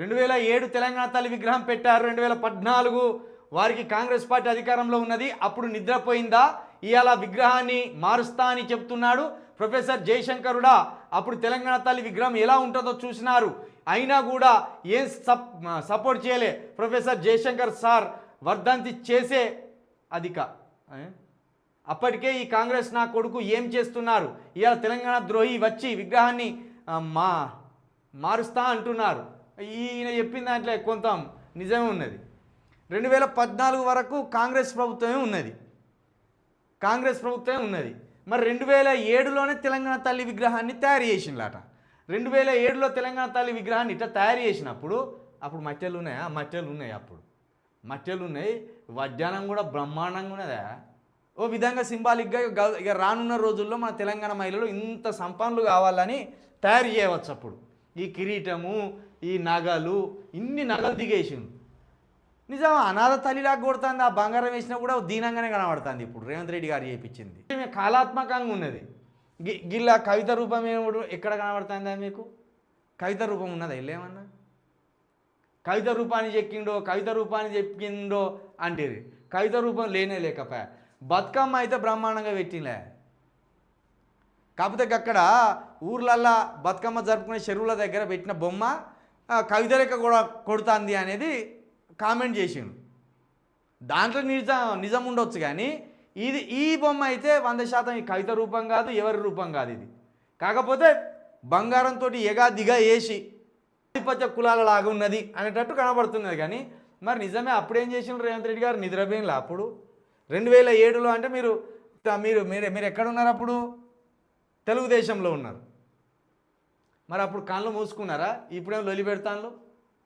రెండు వేల ఏడు తెలంగాణ తల్లి విగ్రహం పెట్టారు రెండు వేల పద్నాలుగు వారికి కాంగ్రెస్ పార్టీ అధికారంలో ఉన్నది. అప్పుడు నిద్రపోయిందా? ఇవాళ విగ్రహాన్ని మారుస్తా అని చెప్తున్నాడు ప్రొఫెసర్ జయశంకరుడా. అప్పుడు తెలంగాణ తల్లి విగ్రహం ఎలా ఉంటుందో చూసినారు. అయినా కూడా ఏం సప్ సపోర్ట్ చేయలే ప్రొఫెసర్ జయశంకర్ సార్ వర్ధంతి చేసే అధిక అప్పటికే ఈ కాంగ్రెస్ నా కొడుకు ఏం చేస్తున్నారు? ఇవాళ తెలంగాణ ద్రోహి వచ్చి విగ్రహాన్ని మా మారుస్తా అంటున్నారు. ఈయన చెప్పిన దాంట్లో కొంత నిజమే ఉన్నది. రెండు వేల పద్నాలుగు వరకు కాంగ్రెస్ ప్రభుత్వమే ఉన్నది. కాంగ్రెస్ ప్రభుత్వమే ఉన్నది. మరి రెండు వేల ఏడులోనే తెలంగాణ తల్లి విగ్రహాన్ని తయారు చేసిందట రెండు వేల ఏడులో తెలంగాణ తల్లి విగ్రహాన్ని ఇట్లా తయారు చేసినప్పుడు అప్పుడు మట్టెలు ఉన్నాయా? మట్టెలు ఉన్నాయి అప్పుడు. మట్టెలు ఉన్నాయి. వడ్డానం కూడా బ్రహ్మాండంగా ఉన్నదా? ఓ విధంగా సింబాలిక్గా ఇక రానున్న రోజుల్లో మన తెలంగాణ మహిళలు ఇంత సంపన్నులు కావాలని తయారు చేయవచ్చు అప్పుడు. ఈ కిరీటము ఈ నగలు ఇన్ని నగలు దిగేసిండు. నిజం అనాథ తల్లిలాగా కొడుతుంది ఆ బంగారం వేసినా కూడా దీనంగానే కనబడుతుంది ఇప్పుడు. రేవంత్ రెడ్డి గారు చేయించింది ఈమె కళాత్మకంగా ఉన్నది. గి- గిల్లా కవిత రూపం ఎక్కడ కనబడుతుందా మీకు? కవిత రూపం ఉన్నదా? ఇల్లేమన్నా కవిత రూపాన్ని చెక్కిండో కవిత రూపాన్ని చెక్కిండో అంటేది కవిత రూపం లేనే లేకపోయా? బతుకమ్మ అయితే బ్రహ్మాండంగా పెట్టిలే కాకపోతే అక్కడ ఊర్లల్లా బతుకమ్మ జరుపుకునే చెరువుల దగ్గర పెట్టిన బొమ్మ కవితరేఖ కవిత కూడా కొడుతుంది అనేది కామెంట్ చేసిండు. దాంట్లో నిజం నిజం ఉండొచ్చు కానీ ఇది ఈ బొమ్మ అయితే వంద శాతం ఈ కవిత రూపం కాదు ఎవరి రూపం కాదు ఇది. కాకపోతే బంగారంతో ఎగా దిగా వేసి ఆధిపత్య కులాల లాగా ఉన్నది అనేటట్టు కనబడుతున్నది కానీ మరి నిజమే అప్పుడేం చేసిండ్రు రేవంత్ రెడ్డి గారు? నిద్రపోయినలా అప్పుడు? రెండు వేల ఏడులో అంటే మీరు మీరు మీరు మీరు ఎక్కడ ఉన్నారు అప్పుడు? తెలుగుదేశంలో ఉన్నారు. మరి అప్పుడు కళ్ళు మూసుకున్నారా? ఇప్పుడేం లొలి పెడతాను